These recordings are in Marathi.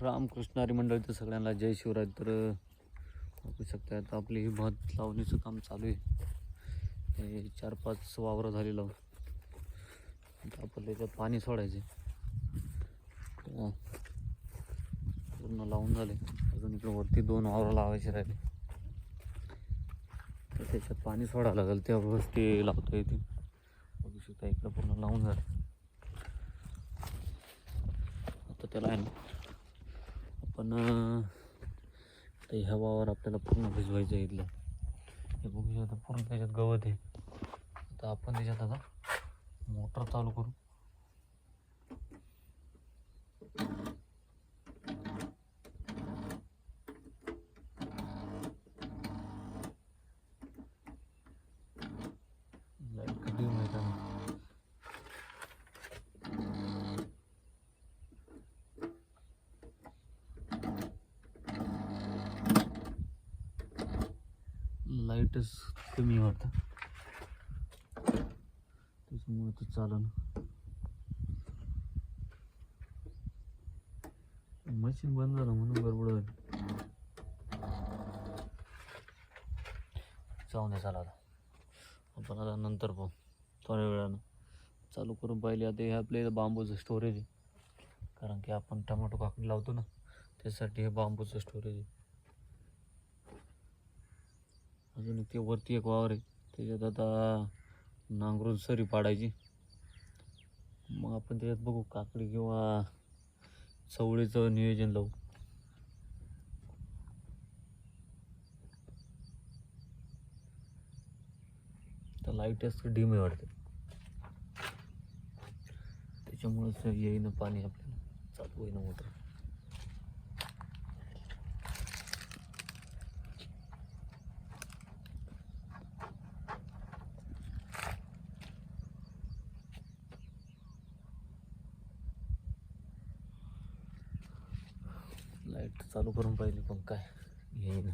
रामकृष्णारी मंडळीचं सगळ्यांना जय शिवराय. तर बघू शकता आता आपली ही भात लावणीचं काम चालू आहे. हे चार पाच वावरं झाली लावून आता आपण त्याच्यात पाणी सोडायचे पूर्ण लावून झाले. अजून इकडे वरती दोन वावरं लावायचे राहिले. तर त्याच्यात पाणी सोडावं लागेल. तेव्हाच ते लावता येतील बघू शकता इकडं पूर्ण लावून झालं. आता त्याला आहे ना पण ते ह्या वावर आपल्याला पूर्ण भिजवायचं आहे इथलं. हे बघू शकता पूर्ण त्याच्यात गवत आहे. तर आपण त्याच्यात आता मोटर चालू करू लाइट कधी माहिती आहे लाईटच कमी होतं त्याच्यामुळे ते चालन. मशीन बंद झालं म्हणून गडबड झाली. जाऊन दे आता. आपण आता नंतर पाहू. थोड्या वेळानं. चालू करून पाहिले. आता हे आपल्या बांबूचं स्टोरेज आहे. कारण की आपण टमाटो काकडी लावतो ना त्यासाठी हे बांबूचं स्टोरेज आहे. अजून ते वरती एक वावर आहे. त्याच्यात आता नांगरून सरी पाडायची. मग आपण त्याच्यात बघू काकडी किंवा चवळीचं नियोजन लावू. तर लाईटच डीम आहे वाटते. त्याच्यामुळेच येईन पाणी आपल्याला. चालू होईना मोटर. लाइट चालू करून पाहिली पण काय? येईना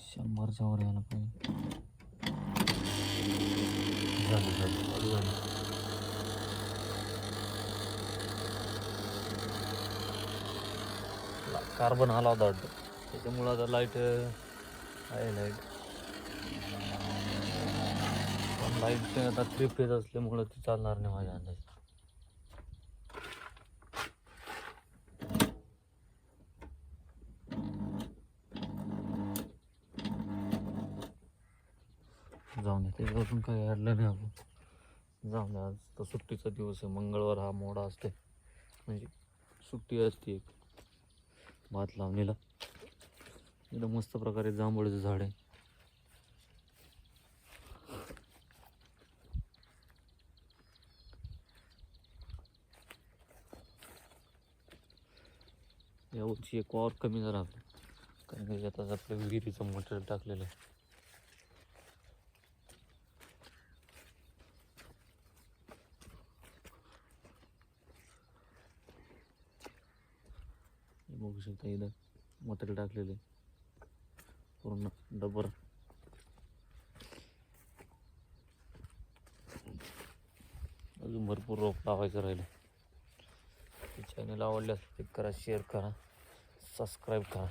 शंभरच्या वर यायला पाहिजे. झालं झालं झालं. कार्बन आला होता वाटतं. त्याच्यामुळं आता लाइट आहे लाइट. पण लाइट आता थ्री फेज असल्यामुळं ती चालणार नाही माझ्या अंदाज जाऊन दे अजून काही अडलं नाही आपण जाऊन दे आज तर सुट्टीचा दिवस आहे. मंगळवार हा मोडा असते. म्हणजे सुट्टी असते एक. भात लावणीला. एकदम मस्त प्रकारे जांभळीचं झाड आहे. यावर्षी एक वावर कमी झाला आपला कारण की आता आपल्या विहिरीचं मटेरियल टाकलेलं आहे. बघू शकता इथं मटेरियल टाकलेले पूर्ण डबर. अजून भरपूर रोप लावायचं राहिलं चॅनल आवडल्यास लाईक करा शेअर करा सबस्क्राईब करा.